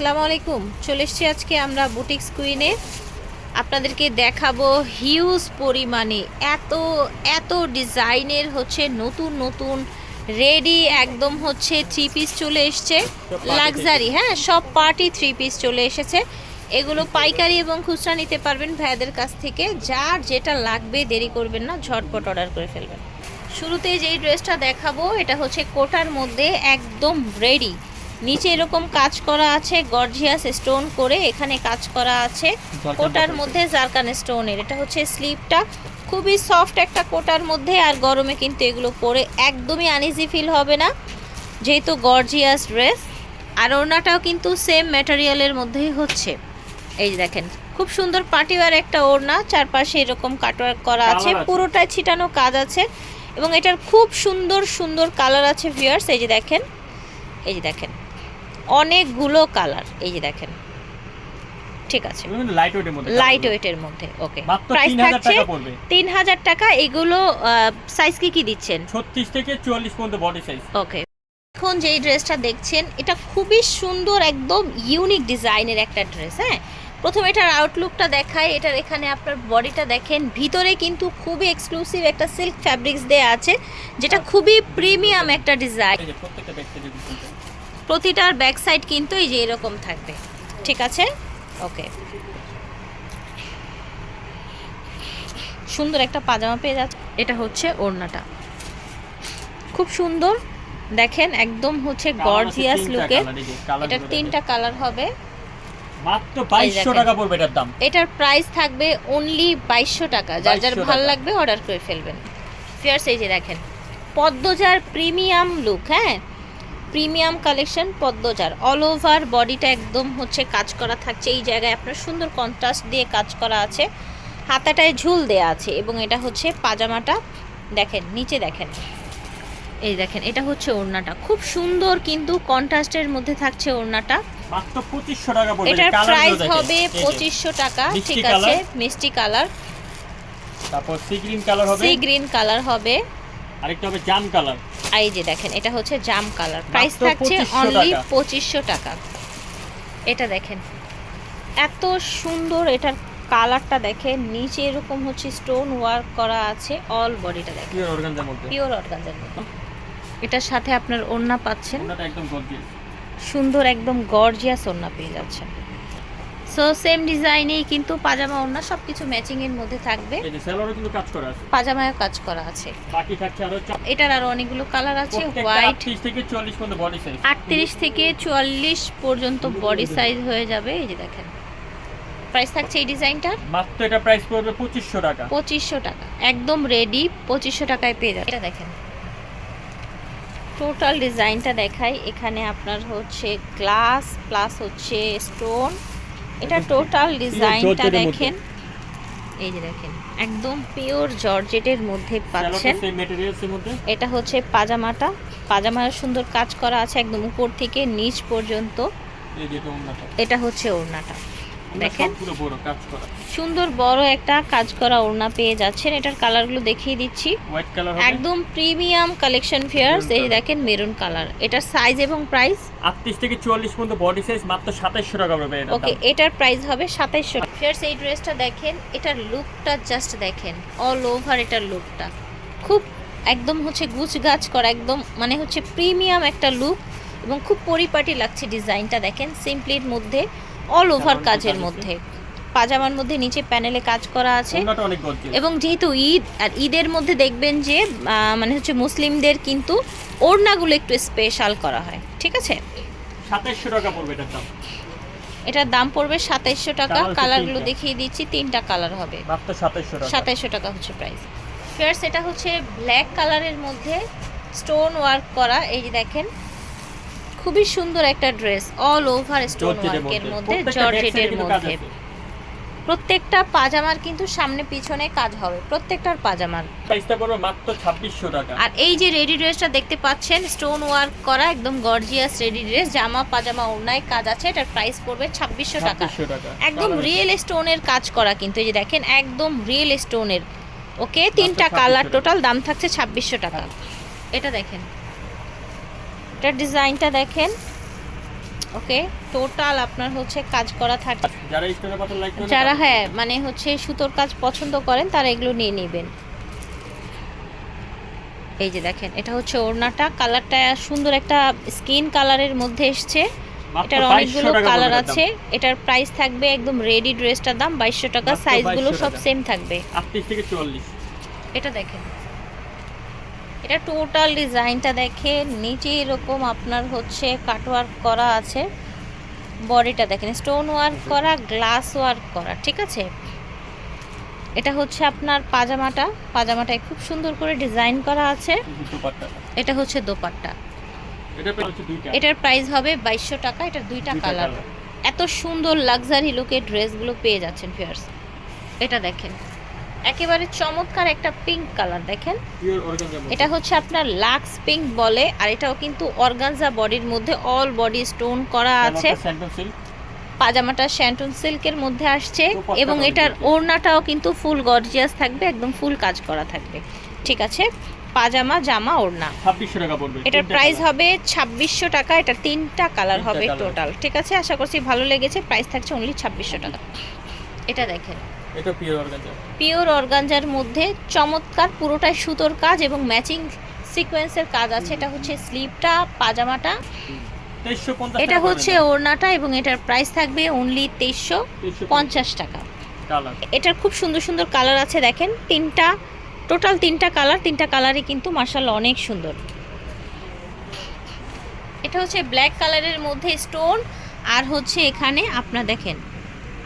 আসসালামু আলাইকুম। চলে এসছি আজকে আমরা বুটিক স্কুইনে। আপনাদেরকে দেখাবো হিউজ পরিমাণে এত এত ডিজাইনের হচ্ছে নতুন নতুন রেডি একদম হচ্ছে থ্রি পিস চলে এসছে। লাক্সারি হ্যাঁ সব পার্টি থ্রি পিস চলে এসেছে। এগুলো পাইকারি এবং খুচরা নিতে পারবেন ভাইয়াদের কাছ থেকে। যার যেটা লাগবে দেরি করবেন না ঝটপট অর্ডার করে ফেলবেন। শুরুতে যেই ড্রেসটা দেখাবো এটা হচ্ছে কোটার মধ্যে একদম রেডি নিচে এরকম কাজ করা আছে গর্জিয়াস স্টোন করে এখানে কাজ করা আছে। কোটার মধ্যে জারকান স্টোনের এটা হচ্ছে স্লিপটা খুবই সফট একটা কোটার মধ্যে আর গরমে কিন্তু এগুলো পরে একদমই আনইজি ফিল হবে না। যেহেতু গর্জিয়াস ড্রেস আর ওড়নাটাও কিন্তু সেম ম্যাটেরিয়ালের মধ্যেই হচ্ছে। এই যে দেখেন খুব সুন্দর পার্টিওয়ার একটা ওড়না চারপাশে এরকম কাটওয়ার্ক করা আছে Colour আছে। পুরোটা ছিটানো কাজ আছে। এবং এটার খুব সুন্দর সুন্দর কালার আছে ভিউয়ার্স এই যে দেখেন এই যে দেখেন। অনেকগুলো কালার। এই যে দেখেন। ঠিক আছে। লাইট ওয়েটের মধ্যে ওকে প্রাইস থাকছে তিন হাজার টাকা। এগুলো সাইজ কি কি দিচ্ছেন? 36 থেকে 44 পর্যন্ত বডি সাইজ ওকে এখন যেই ড্রেসটা দেখছেন এটা খুবই সুন্দর একদম ইউনিক ডিজাইনের একটা ড্রেস হ্যাঁ? প্রথমে এটার আউটলুকটা দেখায়। এটার এখানে আপনার বডিটা দেখেন। ভিতরে কিন্তু খুবই এক্সক্লুসিভ একটা সিল্ক ফ্যাব্রিক্স দেয়া আছে যেটা খুবই প্রিমিয়াম একটা ডিজাইন এই যে প্রত্যেকটা ব্যাগ থেকে দিচ্ছি প্রতিটার ব্যাক সাইড কিন্তু এই যে এরকম থাকবে। ঠিক আছে? ওকে। সুন্দর একটা পাজামা পেয়ে যাচ্ছে। এটা হচ্ছে ওড়নাটা। খুব সুন্দর। দেখেন একদম হচ্ছে গর্জিয়াস লুকে এটা তিনটা কালার হবে। মাত্র 2200 টাকা পড়বে এটার দাম। এটার প্রাইস থাকবে অনলি বাইশশো টাকা। যার যার 2200 ভালো লাগবে অর্ডার করে ফেলবেন। ফিয়ার্স এই যে দেখেন। পদ্মজার প্রিমিয়াম লুক হ্যাঁ? প্রিমিয়াম কালেকশন পদ্মজার। অল ওভার বডিটা একদম হচ্ছে কাজ করা থাকছে। এই জায়গায় আপনার সুন্দর কন্ট্রাস্ট দিয়ে কাজ করা আছে। হাতাটায় ঝুল দেয়া আছে এবং এটা হচ্ছে পাজামাটা। দেখেন নিচে দেখেন। এই দেখেন এটা হচ্ছে ওড়নাটা। খুব সুন্দর কিন্তু কন্ট্রাস্টের মধ্যে থাকছে ওড়নাটা। মাত্র 2500 টাকা পড়বে। এটার প্রাইস হবে পঁচিশশো টাকা। ঠিক আছে মিষ্টি কালার তারপর সি গ্রিন কালার হবে। সি গ্রিন কালার হবে। আরেকটা হবে জাম কালার এই যে দেখেন এটা হচ্ছে জাম কালার। প্রাইস থাকছে অনলি পঁচিশশো টাকা। এটা দেখেন এত সুন্দর এটার কালারটা দেখেন নিচে এরকম হচ্ছে স্টোন ওয়ার্ক করা আছে অল বডিটা দেখেন। পিওর অর্গানজার মধ্যে। পিওর অর্গানজার মতো এটার সাথে আপনার ওড়না পাচ্ছেন। ওনাটা একদম গর্জিয়াস সুন্দর একদম গর্জিয়াস ওড়না পেয়ে যাচ্ছেন। সো সেম ডিজাইনেই কিন্তু পাজামা ওড়না সব কিছু ম্যাচিংয়ের মধ্যে থাকবে। এই যে সেলরও কিন্তু কাজ করা আছে। পাজামায়ও কাজ করা আছে। বাকি থাকছে আরও এটার আরও অনেকগুলো কালার আছে হোয়াইট 38 থেকে 40 পর্যন্ত বডি সাইজ আটত্রিশ থেকে চুয়াল্লিশ পর্যন্ত বডি সাইজ হয়ে যাবে এই যে দেখেন। প্রাইস থাকছে এই ডিজাইনটার মাত্র এটা প্রাইস পড়বে 2500 টাকা। পঁচিশশো টাকা। একদম রেডি পঁচিশশো টাকায় পেয়ে যাবে এটা দেখেন। টোটাল ডিজাইনটা দেখাই। এখানে আপনার হচ্ছে গ্লাস প্লাস হচ্ছে স্টোন এটা টোটাল ডিজাইনটা দেখেন। এই যে দেখেন একদম পিওর জর্জেটের মধ্যে পাচ্ছেন। এটা হচ্ছে পাজামাটা। পাজামার সুন্দর কাজ করা আছে একদম উপর থেকে নিচ পর্যন্ত। এটা হচ্ছে ওড়নাটা। দেখেন। সুন্দর বড় একটা কাজ করা ওড়না পেয়ে যাচ্ছেন। এটার কালারগুলো দেখিয়ে দিচ্ছি। একদম প্রিমিয়াম কালেকশন ফেয়ার্স এই দেখেন মেরুন কালার এটার সাইজ এবং প্রাইস 38 থেকে 44 পর্যন্ত বডি সাইজ মাত্র 2700 টাকা পড়বে এটা ওকে এটার প্রাইস হবে সাতাইশশো ফেয়ার্স এই ড্রেসটা দেখেন এটার লুকটা জাস্ট দেখেন। অল ওভার এটার লুকটা খুব একদম হচ্ছে গুছ গাছ করা একদম মানে হচ্ছে প্রিমিয়াম একটা লুক এবং খুব পরিপাটি লাগছে ডিজাইনটা দেখেন। সিম্পলির মধ্যে অল ওভার কাজের মধ্যে। পাজামার মধ্যে নিচে প্যানেলে কাজ করা আছে। এবং যেহেতু ঈদ আর ঈদের মধ্যে দেখবেন যে মানে হচ্ছে মুসলিমদের কিন্তু ওড়নাগুলো একটু স্পেশাল করা হয়। ঠিক আছে? 2700 টাকা পড়বে এটার দাম। এটার দাম পড়বে সাতাইশশো টাকা। কালারগুলো দেখিয়ে দিচ্ছি তিনটা কালার হবে। মাত্র 2700 টাকা। সাতাইশশো টাকা হচ্ছে প্রাইস ফেয়ার্স এটা হচ্ছে ব্ল্যাক কালারের মধ্যে স্টোন ওয়ার্ক করা। এই যে দেখেন খুবই সুন্দর একটা ড্রেস অল ওভার স্টোন ওয়ার্কের মধ্যে। জর্জেটের মধ্যে। প্রত্যেকটা পাজামার কিন্তু সামনে পিছনে কাজ হবে প্রত্যেকটার পাজামার। প্রাইসটা পড়বে মাত্র 2600 টাকা। আর এই যে রেডি ড্রেসটা দেখতে পাচ্ছেন স্টোন ওয়ার্ক করা একদম গর্জিয়াস রেডি ড্রেস জামা পাজামা ওড়নায় কাজ আছে এটার প্রাইস পড়বে ছাব্বিশশো টাকা। 2600 টাকা। একদম রিয়েল স্টোনের কাজ করা কিন্তু এই যে দেখেন একদম রিয়েল স্টোনের ওকে তিনটা কালার টোটাল দাম থাকছে ছাব্বিশশো টাকা। এটা দেখেন। এটার ডিজাইনটা দেখেন। ওকে টোটাল আপনার হচ্ছে কাজ করা থাকে যারা করেন যারা হ্যাঁ মানে হচ্ছে সুতোর কাজ পছন্দ করেন তারা এগুলো নিয়ে নেবেন। এই যে দেখেন এটা হচ্ছে ওড়নাটা। কালারটা সুন্দর একটা স্কিন কালারের মধ্যে এসছে। এটার অনেকগুলো কালার আছে। এটার প্রাইস থাকবে একদম রেডি ড্রেসটার দাম। বাইশশো টাকা সাইজগুলো সব। সেম থাকবে। এটা দেখেন। এটা টোটাল ডিজাইনটা দেখে নিচে এরকম আপনার হচ্ছে কাটওয়ার্ক করা আছে। বডিটা দেখেন স্টোন ওয়ার্ক করা গ্লাস ওয়ার্ক করা ঠিক আছে? এটা হচ্ছে আপনার পাজামাটা পাজামাটায় খুব সুন্দর করে ডিজাইন করা আছে। এটা হচ্ছে দোপাট্টা। এটার প্রাইস হবে বাইশশো টাকা এটার দুইটা কালার এত সুন্দর লাক্সারি লুকের ড্রেসগুলো পেয়ে যাচ্ছেন ফিয়ার্স এটা দেখেন। একেবারে চমৎকার একটা পিঙ্ক কালার দেখেন? এটা হচ্ছে আপনার লাক্স পিঙ্ক বলে আর এটাও কিন্তু অর্গানজা বডির মধ্যে অল বডি স্টোন করা আছে। পাজামাটা শ্যান্টন সিল্কের মধ্যে আসছে এবং এটার ওড়নাটাও কিন্তু ফুল গর্জিয়াস থাকবে একদম ফুল কাজ করা থাকবে। ঠিক আছে? পাজামা জামা ওড়না। ছাব্বিশশো টাকা পড়বে। এটার প্রাইস হবে ছাব্বিশশো টাকা এটা তিনটা কালার হবে টোটাল ঠিক আছে? আশা করছি ভালো লেগেছে। প্রাইস থাকছে অনলি ছাব্বিশশো টাকা। এটা দেখেন। এটা পিওর অর্গানজা পিওর অর্গানজার মধ্যে চমৎকার পুরোটাই সুতোর কাজ এবং ম্যাচিং সিকোয়েন্সের কাজ আছে। এটা হচ্ছে স্লিপটা পাজামাটা। এটা হচ্ছে ওড়নাটা এবং এটার প্রাইস থাকবে অনলি তেইশশো পঞ্চাশ টাকা। এটার খুব সুন্দর সুন্দর কালার আছে দেখেন। তিনটা টোটাল তিনটা কালার তিনটা কালারই কিন্তু মার্শাল অনেক সুন্দর। এটা হচ্ছে ব্ল্যাক কালারের মধ্যে স্টোন আর হচ্ছে এখানে আপনার দেখেন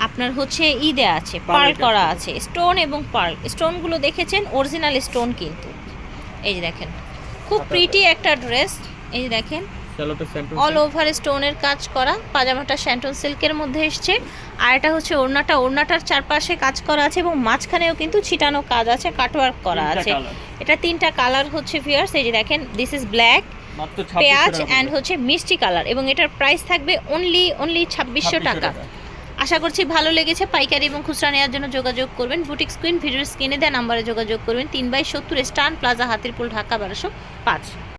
আপনার হচ্ছে ই দেয়া আছে পার্ল করা আছে। স্টোন এবং পার্ল স্টোনগুলো দেখেছেন? অরিজিনাল স্টোন কিন্তু। এই যে দেখেন খুব আচ্ছা, প্রিটি একটা ড্রেস এই যে দেখেন অল ওভার স্টোনের কাজ করা পাজামাটা শ্যান্টন সিল্কের মধ্যে এসছে। আর এটা হচ্ছে ওড়নাটা ওড়নাটার চারপাশে কাজ করা আছে এবং মাঝখানেও কিন্তু ছিটানো কাজ আছে কাটওয়ার্ক করা আছে। এটা তিনটা কালার হচ্ছে ফিয়ার্স এই যে দেখেন দিস ইজ ব্ল্যাক পেঁয়াজ অ্যান্ড হচ্ছে মিষ্টি কালার এবং এটার প্রাইস থাকবে অনলি অনলি ছাব্বিশশো টাকা। আশা করছি ভালো লেগেছে। পাইকারি এবং খুচরা নেওয়ার জন্য যোগাযোগ করবেন। বুটিক স্ক্রিন ভিডিও স্ক্রিনে দেওয়া নাম্বারে যোগাযোগ করবেন। তিন বাই সত্তর স্টান প্লাজা হাতিরপুল, ঢাকা, বারোশো পাঁচ।